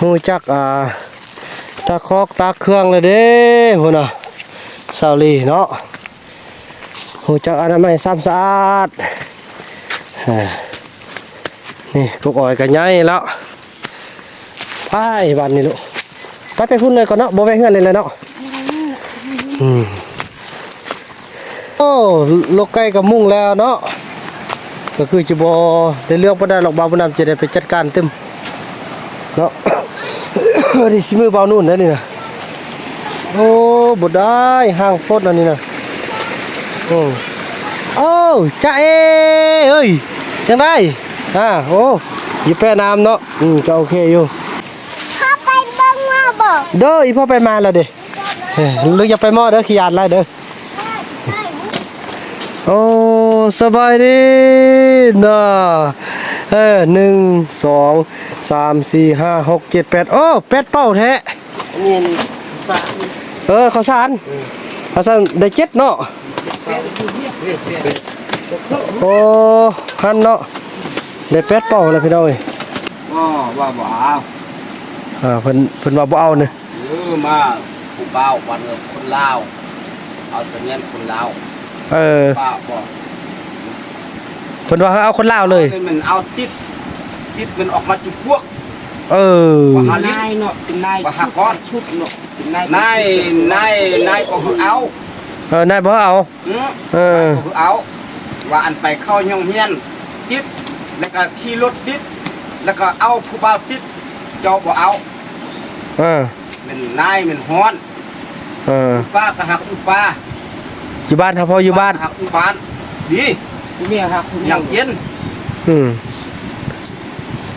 ฮู้จักอ่าตาคอกตาเครื่องเลยเด้พุ่นน่ะสาวลีเนาะฮู้จักอนามัยซ้ำสะอาดนี่กุกอ้อยก็ใหญ่แล้วไปบ้านนี่ลูกไปไปพุ่นเลยก่อนเนาะบ่ไปเฮือนเลยเลยเนาะอืมโอ้ลูกไก่ก็มุ่งแล้วเนาะก็คือจะบ่ได้เลือกบ่ได้หรอกบาบ่นำจะได้ไปจัดการเตึมเนาะ นี่สิมือเบานู่นนะนี่นะโอ้บดได้ห่างโพดแล้วนี่นะโอ้โอ้จ้าเอเอ้ยจังได้อ่าโอ้อยี่แป้น้ำเนาะอืมก็โอเคอยู่เข้าไปเบิ่งมาบ่เด้ออีพ่อไปมาแล้วเด้เฮ้ยลูกอย่าไปมอเด้อขี้ยานไรเด้อโอ้สบายดีนะ เออหนึ่งสองสามสี่ห้าหกเจ็ดแปดโอ้แปดเป้าแท้นี่สามเออข้าวสารข้าวสารได้เจ็ดเนาะโอ้หันเนาะได้แปดเป้าแล้วพี่น้องเอ้ยอ๋อว่าบ่เอาอ่าเพิ่นเพิ่นว่าบ่เอาเนี่ยเออมาผู้เป้าวันเออคนลาวเอาแต่เงี้ยคนลาวเออป้าบอก เพิ่นว่าให้เอาคนลาวเลยให้มันเอาติดติดมันออกมาจุดพวกเออว่าหาลิ้นายเนาะเป็นนายว่าหาก้อนชุดเนาะเป็นนายนายนายนายก็คือเอาเออนายบ่เอา อือเออ ก็คือเอา ว่าอันไปเข้าย่องเฮียนติดแล้วก็ขี่รถติดแล้วก็เอาผู้เป้าติดเจ้าบ่เอาเออมันนายมันฮ้อนเออป้าก็หักอุป้าอยู่บ้านครับพ่ออยู่บ้าน หักอุบ้านดี เมียหักอย่างเย็นอืม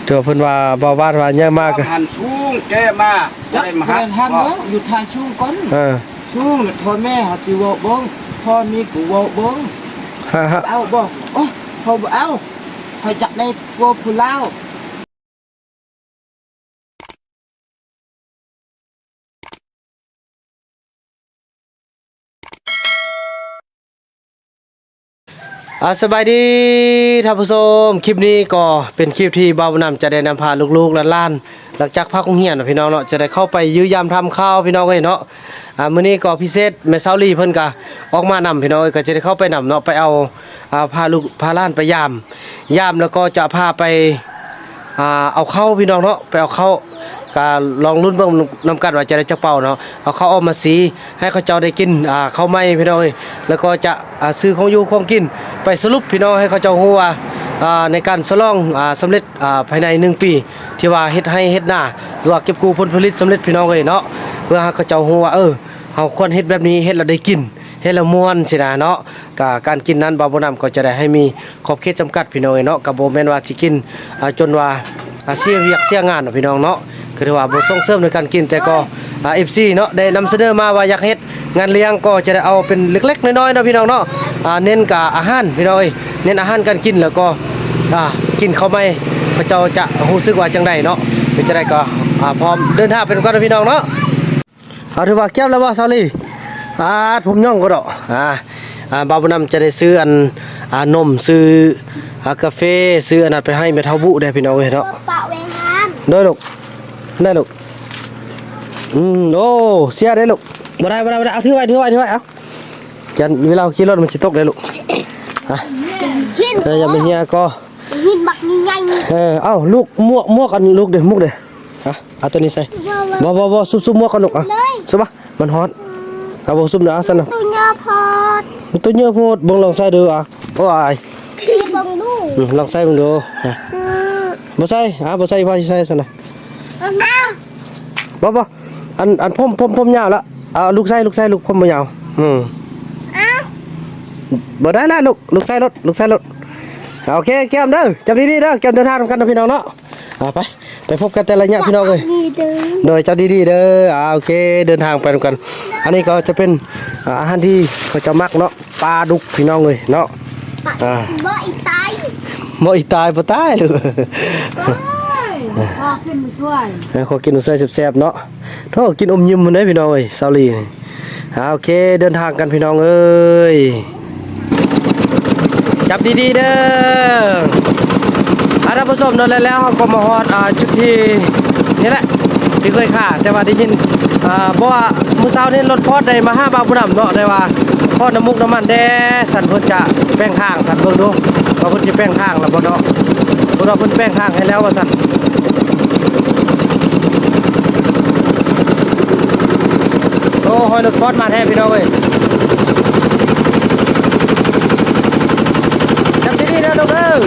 เดี๋ยวเพิ่นว่าบ่บ้านว่าใหญ่มากอะหันชุ่งแกมาจะได้มาหักทำเนาะอยู่ทายช่วงก่อนเออช่วงแล้วพ่อแม่เขาติเวาเบิ้งพ่อมีกูเวาเบิ้งฮะฮะเอาบอกโอ้เขาบ่เอาเขาจักได้พวกผู้เล่า อ่าสบายดีท่านผู้ชมคลิปนี้ก็เป็นคลิปที่บ่าวนำจะได้นำพาลูกๆและล้านหลังจากพักโรงเรียนนะพี่น้องเนาะจะได้เข้าไปยื้อยามทำข้าวพี่น้องเอ้ยเนาะอ่ามื้อนี้ก็พิเศษแม่เซาลีเพิ่นก็ออกมานำพี่น้องก็จะได้เข้าไปนำเนาะไปเอาอ่าพาลูกพาล้านไปยามยามแล้วก็จะพาไปอ่าเอาเข้าพี่น้องเนาะไปเอาเข้า ก็ลองรุ่นเบิ่งนำกันว่าจะได้จักเป่าเนาะเอาเขาออกมาสีให้เขาเจ้าได้กินอ่าข้าไม้พี่น้องเอ้ยแล้วก็จะอ่าซื้อของอยู่ของกิน ไปสรุปพี่น้องให้เขาเจ้าฮู้ว่าอ่าในการสลองอ่าสำเร็จอ่าภายใน 1 ปี ที่ว่าเฮ็ดให้เฮ็ดหน้าหรือว่าเก็บกู้ผลผลิตสำเร็จพี่น้องเอ้ยเนาะเพื่อให้เขาเจ้าฮู้ว่าเออเฮาควรเฮ็ดแบบนี้เฮ็ดแล้วได้กินเฮ็ดแล้วม่วนสินะเนาะกการกินนั้นบาบ่นำก็จะได้ให้มีขอบเขตจำกัดพี่น้องเอ้ยเนาะก็บ่แม่นว่าสิกินอ่าจนว่าอาเสียเวียกเสียงานนะพี่น้องเนาะ คือถือว่าบ่ส่งเสริมในการกินแต่ก็อ่า FC เนาะได้นำเสนอมาว่าอยากเฮ็ดงานเลี้ยงก็จะได้เอาเป็นเล็กๆน้อยๆเนาะพี่น้องเนาะอ่าเน้นกับอาหารพี่น้องเอ้ยเน้นอาหารการกินแล้วก็อ่ากินเข้าไปพระเจ้าจะรู้สึกว่าจังไดเนาะเพื่อจะได้ก็อ่าพร้อมเดินทางเป็นก่อนนะพี่น้องเนาะเอาถือว่าแก้วแล้วบ่ซาลีอ่าผมย่องก็ดอกอ่าอ่าบาบุนำจะได้ซื้ออันอ่านมซื้ออ่ากาแฟซื้ออันนั้นไปให้แม่เฒ่าบุได้พี่น้องเอ้ยเนาะเปะเวงหามได้ลูกได้ลูกอืมโอ้เสียได้ลูกบ่ได้บ่ได้บ่ได้เอาถือไว้ถือไว้ถือไว้เอายันเวลาขี่รถมันสิตก ได้ลูกอะหินเอออย่าไปเฮียก็หินบักใหญ่นี่เออเอ้าลูกหมวกหมวกกันลูกเด้อหมวกเด้ออะเอาตัวนี้ใส่บ่บ่บ่ซุบซุบหมวกกันลูกอะซุบอะมันฮ้อนเอาบ่ซุ บเด้อเอาซั่นน่ะตัวยาพอดมันตัวเยอะโพดบ่ลองใส่ดูอะโอ้ยที่เบังดูอืมลองใส่มึงดูอะบ่ใส่อะบ่ใส่พอสิใส่ซั่นน่ะเอาบ่บ่อันอันผมผมผมยาวละเอาลูกไส้ลูกไส้ลูกผมบ่ยาวอืมเอาบ่ได้ละลูกลูกไส้รถลูกไส้รถเอาโอเคแก้มเด้อจับดีๆเด้อแก้มเดินทางนำกันนะพี่น้องเนาะเอาไปไปพบกันแต่ละเนี่ยพี่น้องเอ้ยนี่เด้อโดยจับดีๆเด้ออ่าโอเคเดินทางไปนำกัน อันนี้ก็จะเป็นอ่าอาหารที่เขาจะมักเนาะปลาดุกพี่น้องเอ้ยเนาะอ่าบ่อีตายบ่อีตายบ่ตายเลย พ่อขึ้นมาช่วยเขอกินอช่วยแซ่บๆเนาะโท่กินอมยิ้มมันได้พี่น้องเอ้ยซาลีอาโอเคเดินทางกันพี่น้องเอ้ยจับดีๆเด้ออาท่านผู้ชมนอนแหละแล้วเขาก็มาฮอดอจุดที่นี่แหละที่เคยข่าแต่ว่าได้ยินอ่าบว่ามื้อเช้านี้รถพอดได้มาห้าบาทผู้นำเนาะได้ว่าพอดน้ำมุกน้ำมันแด่สันเพิ่นจะแป้งข้างสันเพิ่นดูว่าพิ่นสิแป้งข้างแล้วบ่เนาะ พวกเราเพิ่นแป้งทางให้แล้วว่าสั่นโอ้หอยรถฟอดมาแท้พี่น้องเว้ยจับที่นี่แล้วลูกเอ้ย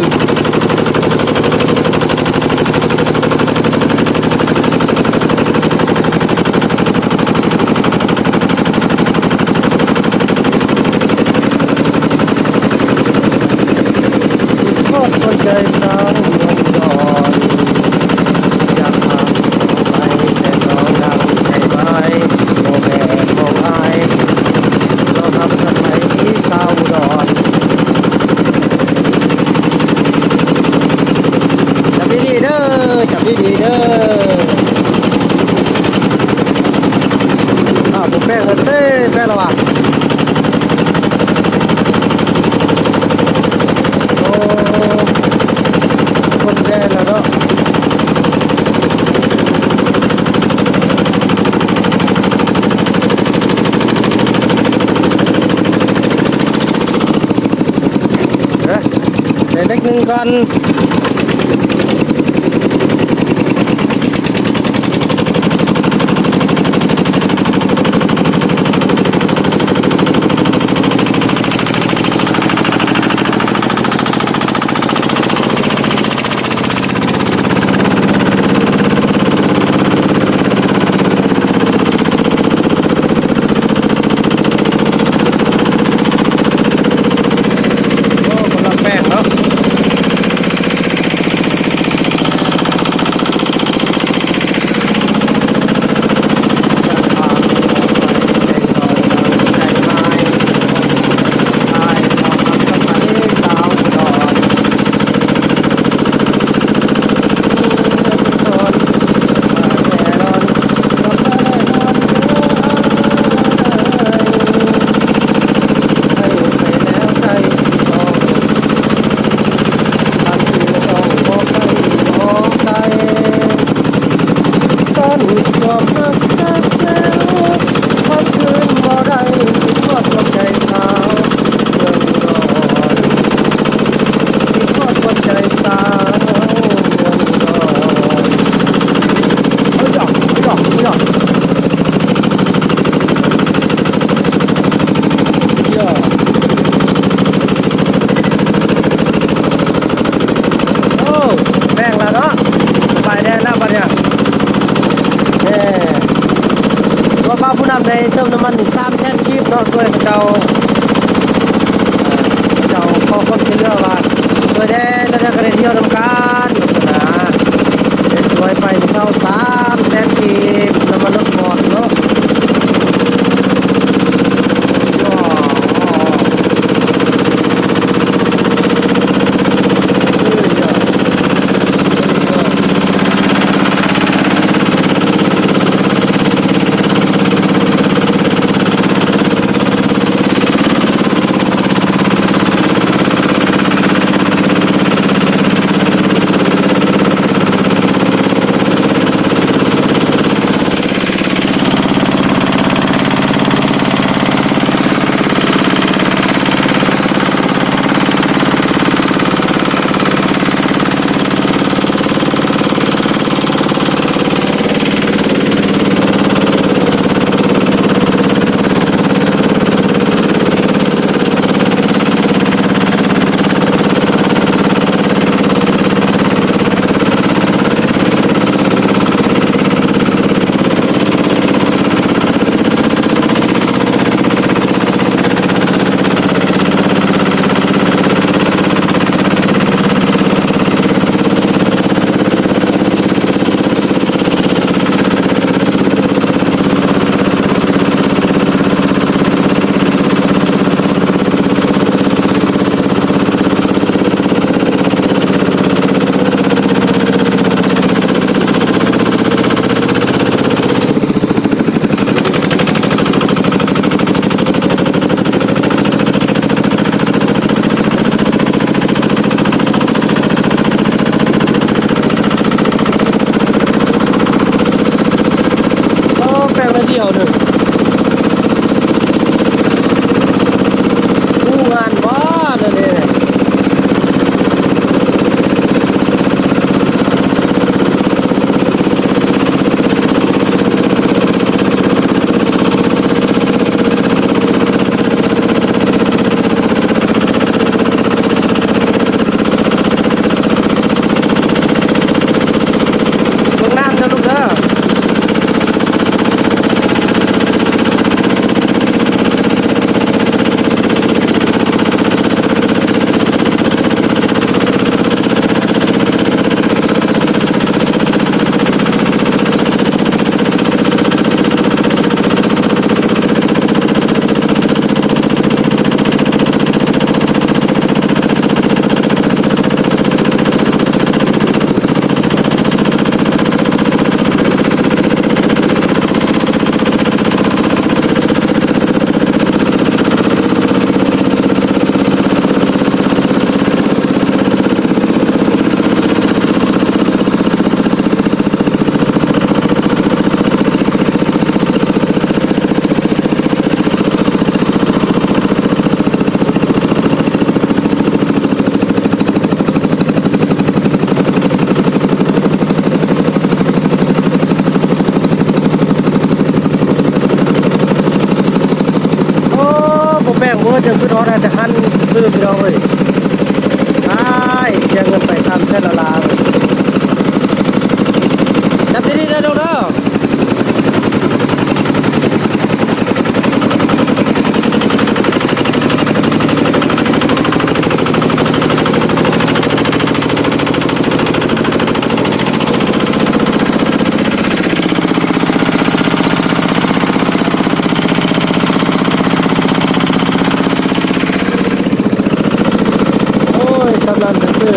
โอ้ยสำนันจะซื้อ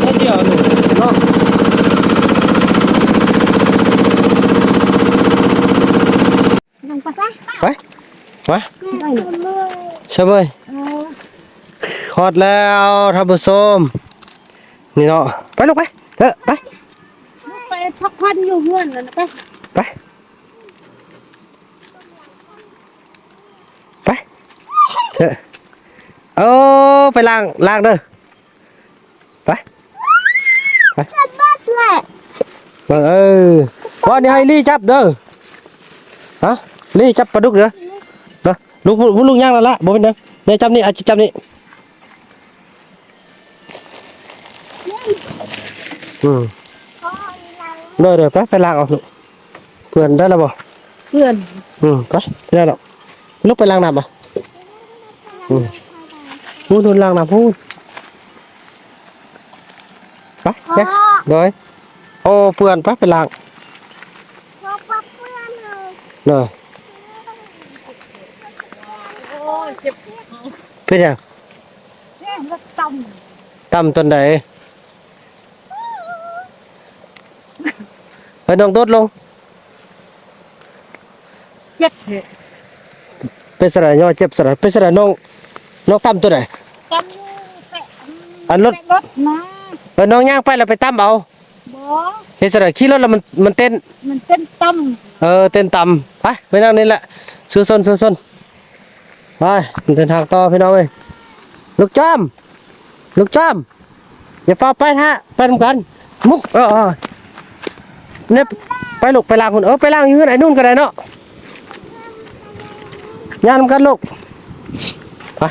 แค่เดียวหนึ่งเนาะนั่งไปไปมาได้เลยใช่ไหมฮอดแล้วท่านผู้ชมนี่เนาะไปลูกไปเถอะไปไปพักพันอยู่เพื่อนนั่นไปไปไปเถอะ เอาไปล้างล้างเด้อไปจะบ้าแหละมาเออว่านี่ให้ลี่จับเด้อฮะลี่จับปลาดุกเด้อนะลูกลูกลูกย่างแล้วละบ่เป็นหยังเนี่ยจับนี่อาจจะจับนี่อืมเด้อเด้อไปไปล้างเอาลูกเพื่อนได้แล้วบ่เพื่อนอืมไปไม่ได้หรอกลูกไปล้างน้ำอะอืม พูดนู่นล้างน้ำพูดไปเด้โดยโอ้เพื่อนไปไปล้างพอปักเพื่อนเลยเลยโอ้ยเจ็บเป็นยังแค่รถต่ต่ำตอนไหนไปน้องโดดลงำเจ็บเหตุเป็นสระย่อเจ็บสระเป็นสระน้องน้องต่ำตัวไหน กันอันรถรถมาเออน้องย่างไปแล้วไปต่ำเอาบอเห็นสระขี่รถแล้วมันมันเต้น มันเป็นต่เออเต้นต่ำไปไปนั่งนี่แหละซื้อส้นซื้อส้นไปเดินทางต่อพี่น้องเอ้ยลูกจ้ามลูกจ้ามอย่าฟ้าไปฮะไปทำกัน มุกเออเออเนี่ยไปลูกไปล้างคนเออไปล้างอยืนไอ้นู่นก็ได้เนาะย่านำกันลูกไป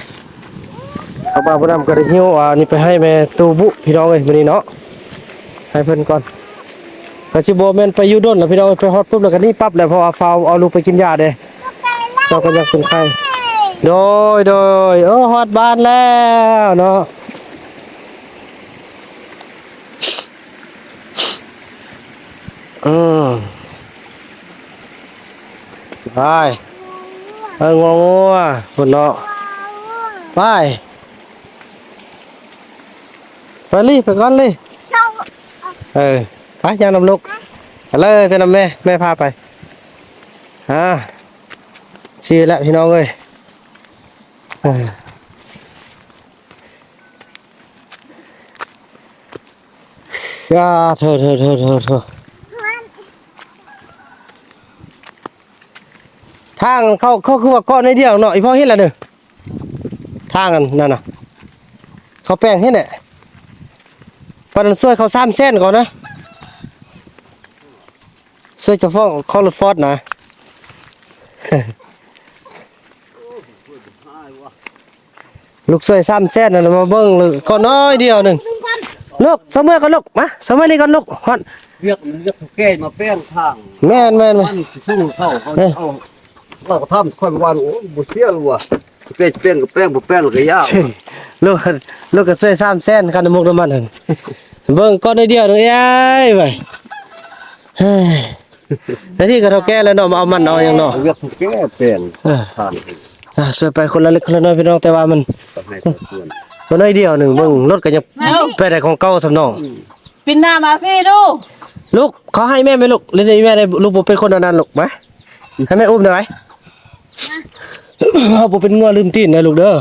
เอาบ้าบุญนำก็ได้หิ้วอ่านี่ไปให้แม่ตูบุพี่น้องเอ้ยวันนี้เนาะให้เพิ่นก่อนกสิโบแมนไปยูด้นแล้วพี่น้องไปฮอตปุ๊บแล้วก็นี่ปั๊บเลยพราะว่าฟาวเอาลูกไปกินยาเด้เจ้าก็ยังเป็นไข้โดยโดยเออฮอตบ้านแล้วเนาะอืมไปเอองัวงัวคนเนาะไป ไปรีบไปก่อนเลยำช่องเออไปย่างนำลูกไปเลยไปนำแม่แม่พาไปอ่าชีแล้วพี่น้องเอ้ยเอออ่าเธอเธอเธอเธอเธอทางเขาเขาคือว่าเกาะในเดียวเนาะอีพ่อเห็นแล้วเด้อทางกันนั่นน่ะเขาแป้งให้เนี่ยปานนั้นช่วยเขาซ้ำเส้นก่อนนะช่วยจะฟ้องเขารถฟอดนะลูกช่วยซ้ำเส้นนั่นน่ะมาเบิ่งเลยก่อนน้อยเดียวหนึ่งลูกเสมอกันลูกมาเสมอนี่กันลูกฮอดเรียกเรียกแก้มาแป้งทางแม่นแม่นแม่นมันสู้เข้าเขาเอาเราก็ทำค่อยวันโอ้บ่เสียหรอวะแป้งแป้งกับแป้งบ่แป้งก็ยากเฮ้ยลูกลูกก็ช่วยซ้ำเส้นกันน้ำมุกน้ำมันหั่น เบิ่งก่อนน้อเดียวหนึงเอ้ยไปเฮ้ยแล้วที่ก็เท่าแก่แล้วเนาะมาเอามันเอาอย่างเนาะเรียกแก้แป้งเออทางอะช่วยไปคนละเล็กคนละน้อยพี่น้องแต่ว่ามันก็ให้ตัวส่วนมันน้อยเดียวหนึ่งเบิ่งรถก็ยังไปได้ของเก่าสำนองปินหน้ามาพี่ดูลูกเขาให้แม่ไหมลูกเล่นแม่ได้ลูกบ่เป็นคนอันนั้นลูกไหมให้แม่อุ้มได้ไหมเอาบ่เป็นงัวลืมตีนนะลูกเด้อ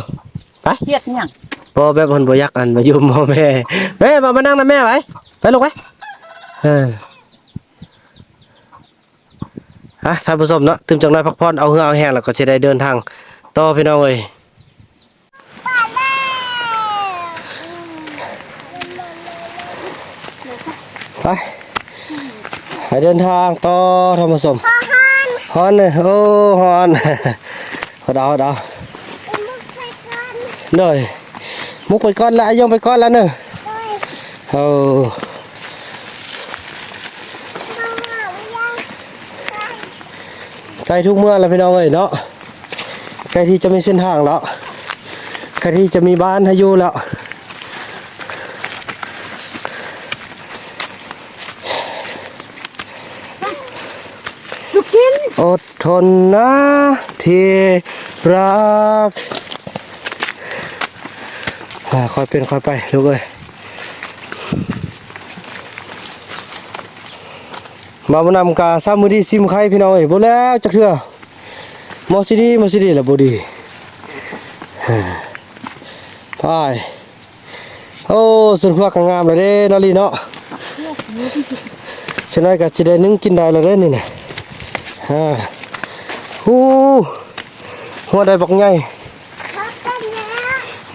ไปเครียดเนี่ยง บ่แบบเพิ่นบ่อยากอันมาอยู่หมอแม่แม่มามานั่งนะแม่ไว้ไปลูกไว้เออฮะท่านผู้ชมเนาะตื่มจังน้อยพักผ่อนเอาเหือเอาแห้งแล้วก็สิได้เดินทางต่อพี่น้องเอ้ยไปให้เดินทางต่อท่านผู้ชมฮอนเลยโอ้ฮอนเอาดาวเอาดาวเด้ย มุกไปก่อนละยงไปก่อนแล้วเนอะโอ้ใกล้ทุกเมื่อแล้วพี่น้องเอ้ยเนาะใกล้ที่จะมีเส้นทางแล้วใกล้ที่จะมีบ้านให้อยู่แล้วลูกกินอดทนนะที่รัก อ่าค่อยเป็นค่อยไปลูกเอ้ยมาบนำกาสามมือดีซิมไข่พี่น้องเอ้ยบ่แล้วจักเทื่อมอสิดีมอสิดีละบ่ดีอ่าไปโอ้ส่วนครัวก็งามเลยเด้นอลีเนาะฉะนั้นก็สิได้นึ่งกินได้แล้วเด้นี่น่ะฮ่าฮู้หัวได้บักใหญ่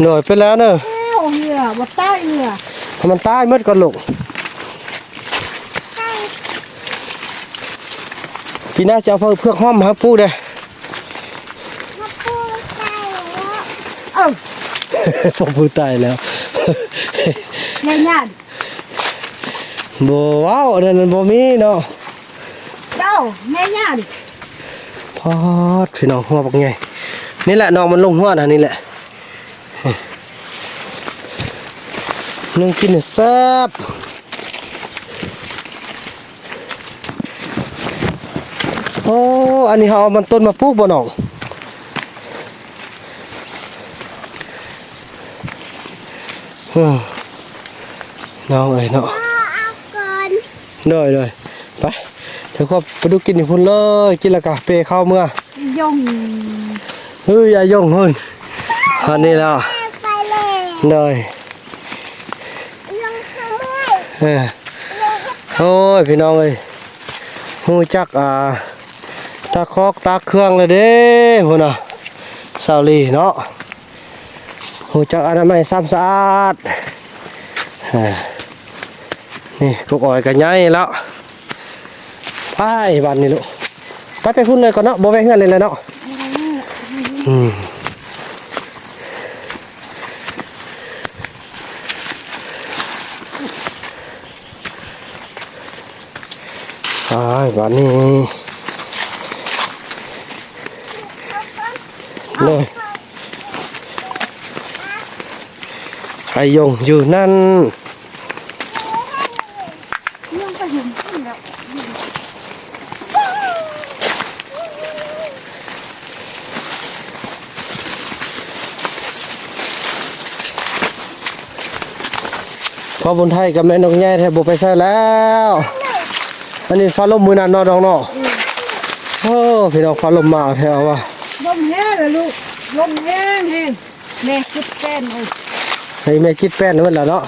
หน่อยไปแล้วเนอะเอ้าเหงื่อบ่ใต้เหงื่อให้มันตายหมดก่อนลูกพี่น่าจะเอาเพื่อเพื่อห้อมครับปูเด้เอ้าผมปูตายแล้วแม่ย่านบ่ว้าวอันนั้นบ่มีเนาะเจ้าแม่ย่านพอดพี่น้องหัวบักใหญ่นี่แหละน้องมันลงหัวนะนี่แหละ นึ่งกินเนี่ยแซ่บโอ้ อันนี้เขาเอามันต้นมาปลูกบ่น้องอืมน้องเอ้ยเนาะได้เลยไปเดี๋ยวก็ไปดูกินอีกพุ่นเลย กินแล้วก็เปเข้าเมื่อยงเฮ้ยอย่ายงหุ่นอันนี้แล้วไปเลย เลย ลงทางเมื่อย เออโอ้ยพี่น้องเอ้ยหูจักอ่าตาคอกตาเครื่องเลยเด้พุ่นน่ะสาวลีเนาะหูจักอนามัยซ้ำสะอาดเออนี่กุกอ้อยกันใหญ่แล้วไปบ้านนี่ลูกไปไปพุ่นเลยก่อนเนาะบ่ไปเฮือนเลยเลยเนาะอืม วันนี้เลยไอยงอยู่นั่นยังไปเห็นขึ้นแล้วพอบนไทยกับแม่นกแง่แทบบุไปใส่แล้ว อันนี้ฟ้าลมมือนานนอนรองเนาะโอ้พี่น้องฟ้าลมมาแถวว่ะลมแห้งเลยลูกลมแห้งแห้งแม่คิดแป้นเลยเฮ้ยแม่คิดแป้นนั่นแหละเนาะ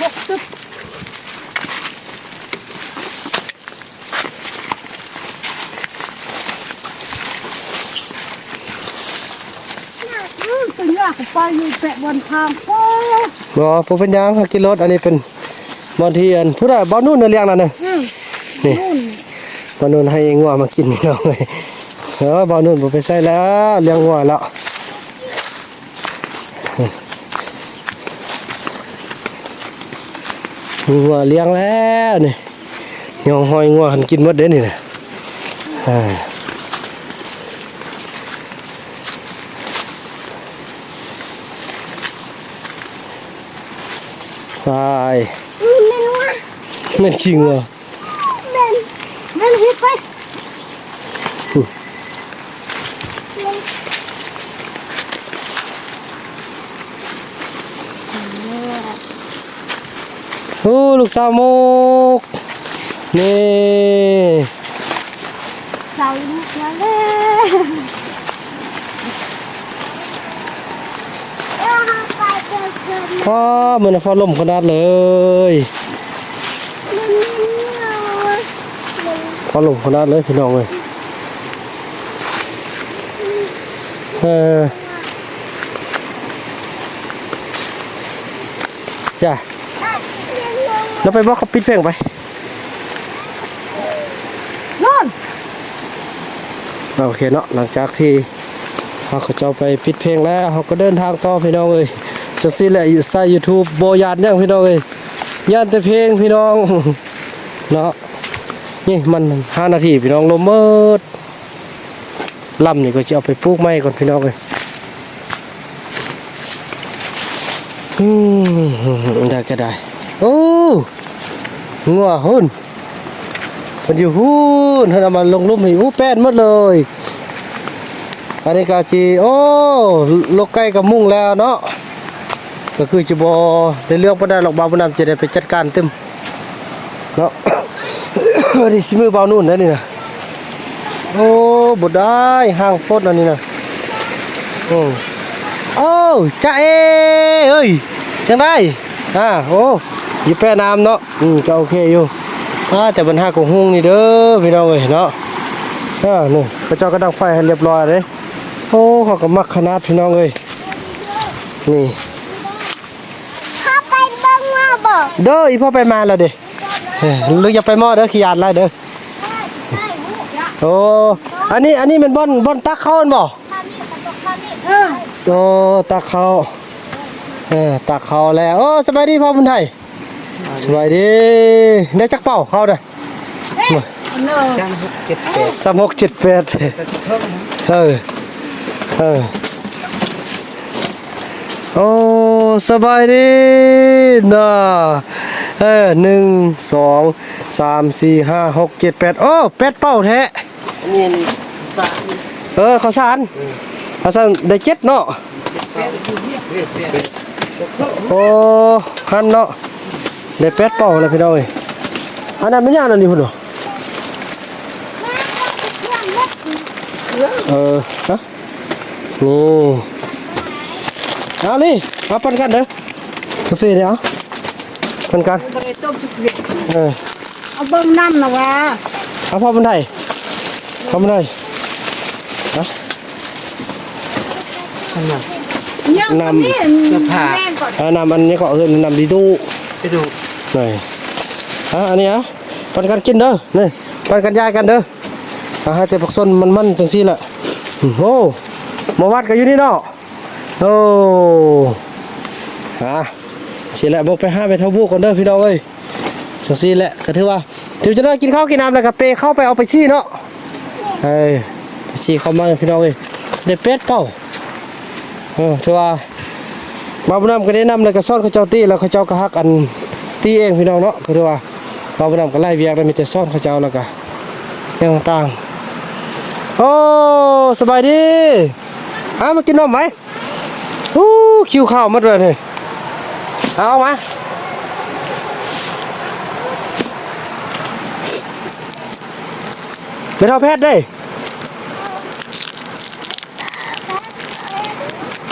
หกตึ๊บเป็นยากไปอยู่แปะบนทางโอ้โหเป็นยังกินรถอันนี้เป็น บางทีอันผู้ใดบ่นู่นน่ะเลี้ยงนั่นน่ะอืมนี่นู่นบ่นู่นให้งัวมากินพี่น้องเอ้ยเออบ่นู่นบ่ไปใส่แล้วเลี้ยงงัวแล้วงัวเลี้ยงแล้วนี่ยองหอยงัวหันกินหมดเด้นี่น่ะอ่าไปอืมไม่รู้ว่า แม่นจริงเหรอเป็นเล่นฮิตไปโอ้ลูกสาวโมกนี่เสาลูกมาเลยเออไปเจอเจอพ่อมันน่ะฟ้าลมขนาดเลย มันไม่เอาอะ ฟ้าลมขนาดเลยพี่น้องเอ้ยเออจ้ะอะเรียนลงแล้วไปบอกเขาปิดเพลงไปนอนโอเคเนาะหลังจากที่เขาเขาเจ้าไปปิดเพลงแล้วเขาก็เดินทางต่อพี่น้องเอ้ยจังซี่แหละใส่ YouTube บ่ยานยังพี่น้องเอ้ยยานแต่เพลงพี่น้องเนาะ นี่มัน5นาทีพี่น้องลมเมิดลำนี่ก็จะเอาไปปลูกไม้ก่อนพี่น้องเอ้ยอืมได้ก็ได้ โอ้งัวหุ่นมันอยู่หู้นถ้าเอามาลงลุ่มนี่อู้แป้นหมดเลยอันนี้กาจีโอ้ลกไก่กับมุ้งแล้วเนาะก็คือจะบอได้เลือกบ่ได้หรอกบาวบุญนจะได้ไปจัดการเต็มเนาะ นี่สิมือบาวนู่นนะนี่นะโอ้บ่ได้ห่างโพดอันนี้นะอืมโอ้จ้าเอเอ้ยจังได้อ่าโอ้อยิแป้น้ำเนาะอืมก็โอเคอยู่อ่าแต่ปัญหาของหุงนี่เด้อพี่น้องเอ้ยเนาะอ่านี่พระเจ้าก็ดังไฟให้เรียบร้อยเลยโอ้เขาก็มักขนาดพี่น้องเอ้ยนี่เข้าไปเบิ้งว่าบอกเด้ออีพ่อไปมาแล้วเด้เอ้ย ลูกอย่าไปหม้อเด้อขี้ยานไรเด้อโอ้อันนี้อันนี้มันบ่อนบ่อนตักเข้าอันบ่เออโอ้ตักเข้าเออตักเข้าแล้วโอ้สบายดีพ่อบุญไทยสบายดีได้จักเป่าเข้าเด้อเนอะช่างเก็บเป็ดสามหกเจ็ดแปดเออเออโอ้สบายดีนะ เออหนึ่งสองสามสี่ห้าหกเจ็ดแปดโอ้แปดเป้าแท้อันนี้นี่สาเออข้าวสารข้าวสารได้เจ็ดเนาะโอ้หันเนาะได้แปดเป้าเลยพี่น้องเอ้ยอันนั้นไม่ยากนั่นนี่คุณเหรอเออฮะนี่เอานี่เอาปันกันเด้อกาแฟเดี๋ยวเอา ปันกันบริต้มสุกเวียเออเอาเบิ้งน้ำนะวะเอาพ่อบันไดพ่อบันไดยังน้ำนี่แม่ก่อนเอาน้ำอันนี้ก็เออน้ำดีตู้ไปดูหน่อยอะอันนี้อะปันกันกินเด้อนี่ปันกันยายกันเด้ออะให้แต่ปักส้นมันมันจังซี่แหละโอ้โหหมาวัดกันอยู่นี่เนาะโอ้ฮะ สิแหละบอกไปห้าไปเท่าบุกก่อนเด้อพี่น้องเอ้ยจังซี่แหละก็ถือว่าถือจะได้กินข้าวกินน้ำแล้วก็เปเข้าไปเอาไปชี้เนาะเอ้ยไปชี้เข้ามาพี่น้องเอ้ยได้เป็ดเป้าเออถือว่าบาบุญนำก็ได้นำแล้วก็ซ่อนเขาเจ้าตีแล้วเขาเจ้าก็ฮักอันตีเองพี่น้องเนาะก็ถือว่าบาบุญนำก็ไล่เวียกแล้วมีแต่ซ่อนเขาเจ้าแล้วก็อยังต่างโอ้สบายดีเอามากินนมไหมอู้คิวข้าวมาด้วยนี่ เอามาไปเท่าแพทย์ได้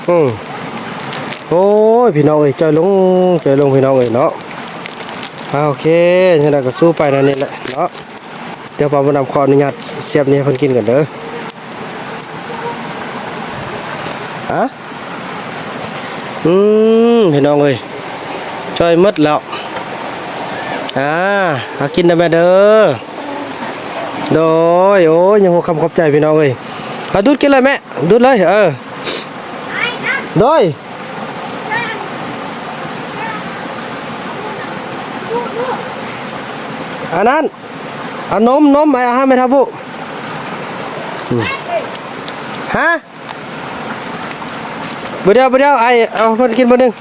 อืมโอ้ย พี่น้องเอ้ยใจลงใจลงพี่น้องเอ้ยเนาะอ่าโอเคนี่เราก็สู้ไปนั่นนี่แหละเนาะเดี๋ยวปาบนำขออนุญาตเสียบนี่ให้เพิ่นกินกันเด้อฮะอืมพี่น้องเอ้ย ช่วยหมดแล้วอ่าหากินได้แม่เด้อโดยโอ้ยยังหัวคำขอบใจพี่น้องเอ้ยเอาดูดกินเลยแม่ดูดเลยเออโดยอันนั้นเอานมนมไอ้อาหารไม่ทับบุอืมฮะบ่เดียวบ่เดียวไอ้เอาเพิ่นกินบ่หนึง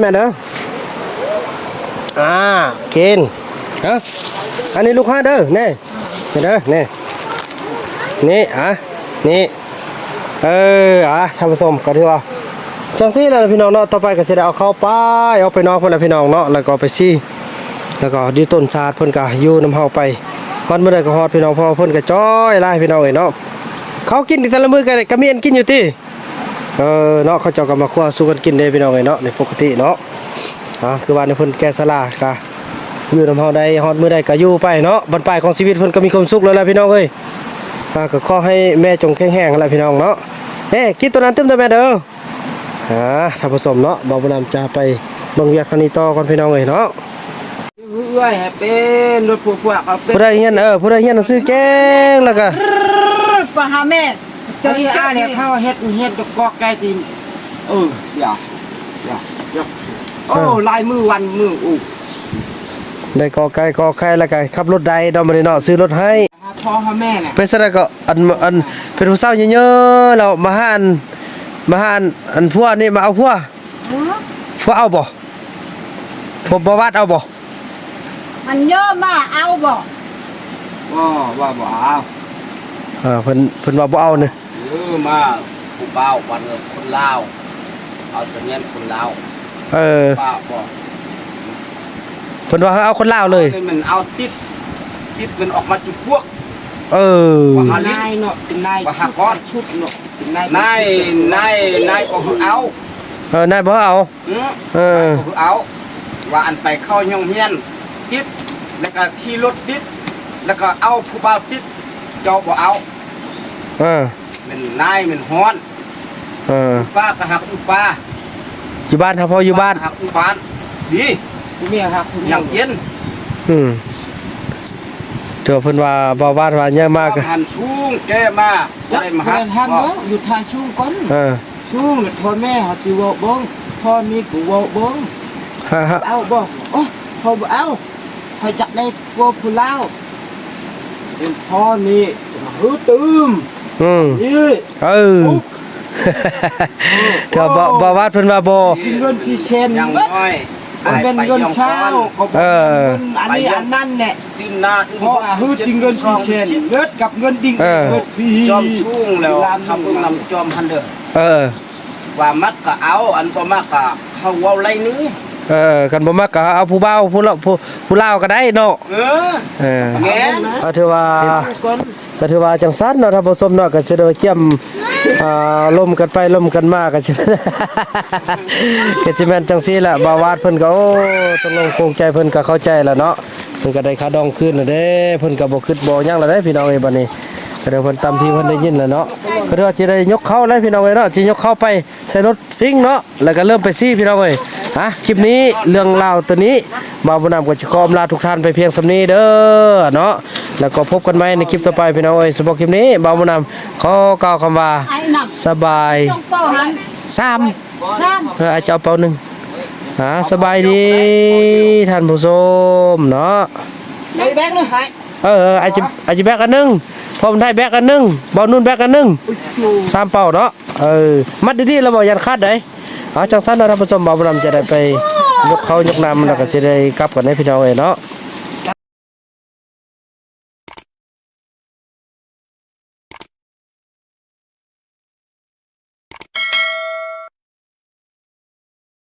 แม่เด้ออ่ากินเอ้าอันนี้ลูกค้าเด้อนี่แม่เด้อนี่นี่อะนี่เอออะท่านผู้ชมก็ถือว่าจังซี่แหล้วพี่น้องเนาะต่อไปก็สิได้เอาเข้าไปเอาไปนอกเพิ่นล่ะพี่น้องเนาะแล้วก็เอาไปซี่แล้วก็ดีต้นชาดเพิ่นก็อยู่นํเฮาไปฮอดมื้อใดก็ฮอดพี่น้องเพอเพิ่นก็จ้อยหลายพี่น้องเอ้ยเนาะเขากินแต่ละมื้อก็ก็มีอันกินอยู่ติ เออเนาะเขาเจ้าก็มาคั่วสู้กันกินเด้พี่น้องเอ้ยเนาะในปกติเนาะอะคือว่าในเพิ่นแกสลาก็อยู่นํเฮาได้ฮอดมื้อใดก็อยู่ไปเนาะบรรปลายของชีวิตเพิ่นก็มีความสุขแล้วล่ะพี่น้องเอ้ยอ่าก็ขอให้แม่จงแข็งแรงอะไรพี่น้องเนาะเฮ้กินตัวนั้นตึ้มตัวแม่เด้ออ่าท่านผู้ชมเนาะบ่าวบุญนำจะไปเบิ่งเวียกคณิตต่อก่อนพี่น้องเอ้ยเนาะเอื้อยเป็นรถพวกพวกเอาเป็นผู้ใดเฮียนเออผู้ใดเฮียนหนังสือเก่งแล้วก็ปะหาแม่ จ้าที่อาเนี่ยเข้าเฮ็ดเฮ็ดดอกกอกไก่ตีเออเดี๋ยวเดี๋ยวเดี๋ยวโอ้ลายมือวันมืออู้ได้กอไก่กอไข่แล้วก็ขับรถใดดอมบ่ได้เนาะซื้อรถให้หาพ่อแม่เนี่ยเป็นซะก็อันอันเป็นผู้สาเยอะๆแล้วมาหาอันมาหาอันอันผัวนี่มาเอาผัวผัวเอาบ่ผมบ่วาดเอาบ่มันเยอะมากเอาบอว่าว่าบ่เอาเอ่าเพิ่นเพิ่นว่าบ่เอาเนี่ย เออมาผู้บ่าววันคนลาวเอาเสนียนคนลาวเออป้าบอกเพิ่นว่าให้เอาคนลาวเลยมันเอาติดติดมันออกมาจุดพวกเออ ว่าหานายเนาะเป็นนายว่าหาก้อน ชุดเนาะเป็นนายนายนายนายก็คือเอาเออนายบ่เอา อือเออ ก็คือเอา ว่าอันไปเข้าย่องเฮียน ติดแล้วก็ขี่รถติดแล้วก็เอาผู้บ่าวติดเจ้าบ่เอา เออ มันนายมันฮ้อนเออป้าก็หักอุป้าอยู่บ้านครับพ่ออยู่บ้านหักอุบ้านดีผู้เมียหักผู้อย่างเย็นอืมเดี๋ยวเพิ่นว่าบ่บ้านว่าเยอะมากอะหันชูงแกมาจะได้มาหักทำเนาะอยู่ทางช่วงก่อนเออช่วงแล้วพ่อแม่เขาติเวาเบิ้งพ่อมีกูเวาเบิ้งฮะฮะเอาบอกโอ้พ่อบ่เอาเขาจะได้พวกผู้เล่าเป็นพ่อมีฮือตืม อืมนี่เออก็บ่บ่วาดเพิ่นว่าบ่จิเงินสีเชนอย่างเบิดน้อยมันเป็นเงินเช้าก็บอกเออเงินอันนี้อันนั้นแหละดินหน้าพ่อฮือจิเงินสีเชนเงินกับเงินดิ่งเออเงินพี่จอมชุ่งแล้วทำเพิ่งนำจอมพันเด้อเออว่ามักก็เอาอันบ่มักก็เขาเว้าไรนี้เออกันบ่มักก็เอาผู้บ่าวผู้เลาผู้ผู้ลาวก็ได้เนาะเออเออแงนเอาถือว่า ก็ถือว่าจังซั่นเนาะท่านผู้ชมเนาะก็สิได้เกี่ยมอ่าลมกันไปลมกันมาก็สิ ก็สิแม่นจังซี่แหละบ่าวาดเพิ่นก็โอ้ตกลงโปรงใจเพิ่นก็เข้าใจแล้วเนาะเพิ่นก็ได้ค่าดองคืนแล้วเด้เพิ่นก็บ่คิดบ่หยังแล้วเด้พี่น้องเอ้ยบัดนี้ก็เดี๋ยวเพิ่นตามที่เพิ่นได้ยินแล้วเนาะก็เดี๋ยวสิได้ยกเข้าแล้วพี่น้องเอ้ยเนาะสิยกเข้าไปใส่รถซิ่งเนาะแล้วก็เริ่มไปซี่พี่น้องเอ้ยฮะคลิปนี้เรื่องราวตัวนี้บ่าบุญนำก็สิขออำลาทุกท่านไปเพียงสำนี้เด้อเนาะ แล้วก็พบกันใหม่ในคลิปต่อไปพี่น้องเอ้ยสำหรับคลิปนี้บ่าวบุญนำขอกล่าวคำว่า ไอ้หนักสบายต้องเป้าหันสามซ้เอออาจจะเอาเป่าหนึ่งหาสบายดีท่านผู้ชมเนาะไอ้แบงค์เลยหายเออเอออาจจะอาจจะแบกอันหนึ่งพอมนได้แบกอันหนึ่งบอลนุ่นแบกอันหนึ่งสามเป่าเนาะเออมัดดีๆแล้วบอกยันคาดได้เอาจังสั้นเราท่านผู้ชมบ่าวบุญนำจะได้ไปยกเขายกนำแล้วก็จะได้กลับกันในพี่น้องเอ้ยเนาะ